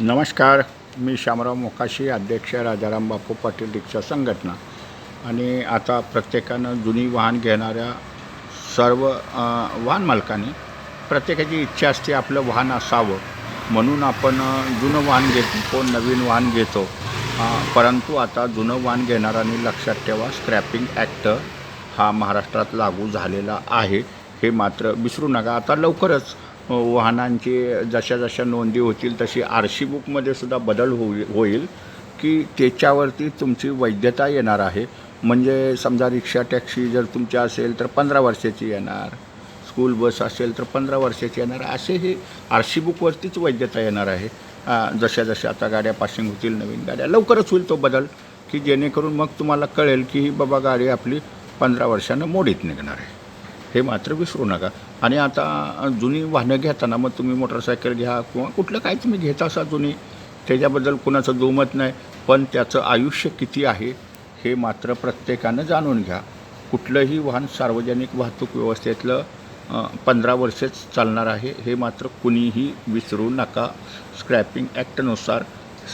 नमस्कार मी श्यामराव मोकाशी अध्यक्ष राजाराम बापू पाटील रिक्षा संघटना. आणि आता प्रत्येकानं जुनी वाहन घेणाऱ्या सर्व वाहन मालकांनी प्रत्येकाची इच्छा असते आपलं वाहन असावं. म्हणून आपण जुनं वाहन घेतो कोण नवीन वाहन घेतो. परंतु आता जुनं वाहन घेणाऱ्यांनी लक्षात ठेवा स्क्रॅपिंग ॲक्ट हा महाराष्ट्रात लागू झालेला आहे. हे मात्र विसरू नका. आता लवकरच वाहनांची जशा जशा नोंदी होतील तशी आर सी बुकमध्ये सुद्धा बदल होईल होईल की त्याच्यावरती तुमची वैधता येणार आहे. म्हणजे समजा रिक्षा टॅक्सी जर तुमच्या असेल तर पंधरा वर्षाची येणार. स्कूल बस असेल तर पंधरा वर्षाची येणार. असे हे आर सी बुकवरतीच वैधता येणार आहे. जशा जशा आता गाड्या पासिंग होतील नवीन गाड्या. लवकरच होईल तो बदल की जेणेकरून मग तुम्हाला कळेल की ही बाबा गाडी आपली पंधरा वर्षानं मोडीत निघणार आहे. हे मात्र विसरू नका. आणि आता जुनी वाहनं घेताना मग तुम्ही मोटरसायकल घ्या किंवा कुठलं काय तुम्ही घेत असा जुनी त्याच्याबद्दल कुणाचं दुमत नाही. पण त्याचं आयुष्य किती आहे हे मात्र प्रत्येकानं जाणून घ्या. कुठलंही वाहन सार्वजनिक वाहतूक व्यवस्थेतलं पंधरा वर्षेच चालणार आहे हे मात्र कुणीही विसरू नका. स्क्रॅपिंग ॲक्टनुसार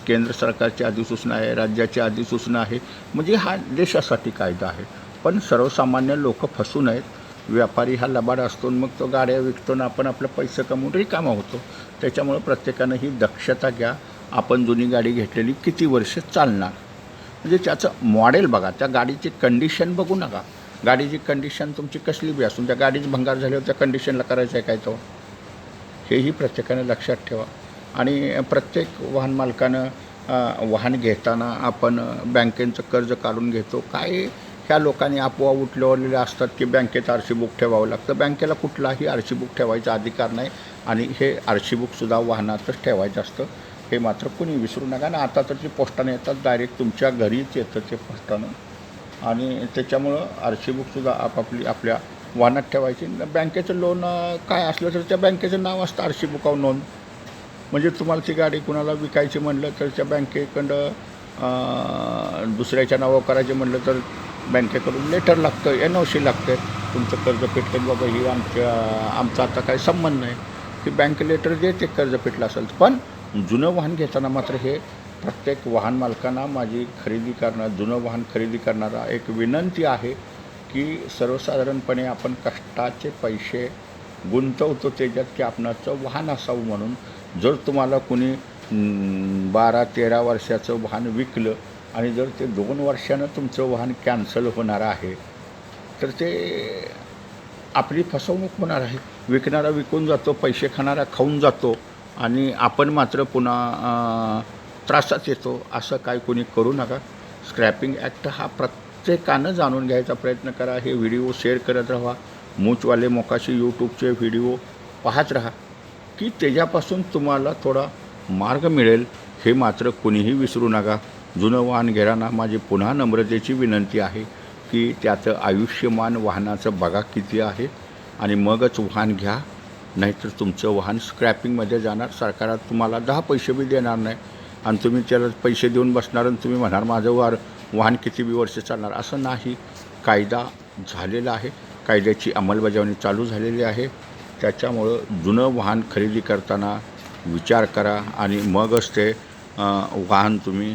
केंद्र सरकारची अधिसूचना आहे राज्याची अधिसूचना आहे. म्हणजे हा देशासाठी कायदा आहे. पण सर्वसामान्य लोक फसू नयेत. व्यापारी हा लबाड असतो मग तो गाड्या विकतो ना आपण आपलं पैसे कमवून रिकामा होतो. त्याच्यामुळं प्रत्येकानं ही दक्षता घ्या. आपण जुनी गाडी घेतलेली किती वर्ष चालणार? म्हणजे त्याचं मॉडेल बघा. त्या गाडीची कंडिशन बघू नका. गाडीची कंडिशन तुमची कसली बी असून त्या गाडीच भंगार झाल्यावर त्या कंडिशनला करायचं आहे काय तो? हेही प्रत्येकानं लक्षात ठेवा. आणि प्रत्येक वाहन मालकानं वाहन घेताना आपण बँकेचं कर्ज काढून घेतो. काय ह्या लोकांनी आपोआप उठलवलेले असतात की बँकेत आर सी बुक ठेवावं लागतं. बँकेला कुठलाही आर सी बुक ठेवायचा अधिकार नाही आणि हे आर सी बुकसुद्धा वाहनातच ठेवायचं असतं. हे मात्र कुणी विसरू नका. आणि आता तर ते पोस्टाने येतात डायरेक्ट तुमच्या घरीच येतं ते पोस्टानं. आणि त्याच्यामुळं आर सी बुकसुद्धा आपापली आपल्या वाहनात ठेवायची. बँकेचं लोन काय असलं तर त्या बँकेचं नाव असतं आर सी बुकावर नोंद. म्हणजे तुम्हाला ती गाडी कुणाला विकायची म्हणलं तर त्या बँकेकडं दुसऱ्याच्या नावावर करायचे म्हणलं तर बँकेकडून लेटर लागतं एन ओ सी लागतं तुमचं कर्ज फेटलं बाबा ही आमच्या आमचा आता काही संबंध नाही. की बँक लेटर देते कर्ज फेटलं असेल. पण जुनं वाहन घेताना मात्र हे प्रत्येक वाहन मालकांना माझी खरेदी करणार जुनं वाहन खरेदी करणारा एक विनंती आहे की सर्वसाधारणपणे आपण कष्टाचे पैसे गुंतवतो त्याच्यात की आपणाचं वाहन असावं म्हणून. जर तुम्हाला कुणी बारा तेरा वर्षाचं वाहन विकलं आणि जर ते दोन वर्षानं तुमचं वाहन कॅन्सल होणार आहे तर ते आपली फसवणूक होणार आहे. विकणारा विकून जातो पैसे खाणारा खाऊन जातो आणि आपण मात्र पुन्हा त्रासात येतो असं काय कोणी करू नका. स्क्रॅपिंग ॲक्ट हा प्रत्येकानं जाणून घ्यायचा प्रयत्न करा. हे व्हिडिओ शेअर करत राहा. मूचवाले मोकाशी यूट्यूबचे व्हिडिओ पाहत राहा की त्याच्यापासून तुम्हाला थोडा मार्ग मिळेल हे मात्र कुणीही विसरू नका. जुनं वाहन घेराना माझी पुन्हा नम्रतेची विनंती आहे की त्याचं आयुष्यमान वाहनाचं बघा किती आहे आणि मगच वाहन घ्या. नाहीतर तुमचं वाहन स्क्रॅपिंगमध्ये जाणार. सरकारात तुम्हाला दहा पैसे बी देणार नाही. आणि तुम्ही त्याला पैसे देऊन बसणार आणि तुम्ही म्हणणार माझं वार वाहन किती बी वर्ष चालणार? असं नाही. कायदा झालेला आहे. कायद्याची अंमलबजावणी चालू झालेली आहे. त्याच्यामुळं जुनं वाहन खरेदी करताना विचार करा आणि मगच ते वाहन तुम्ही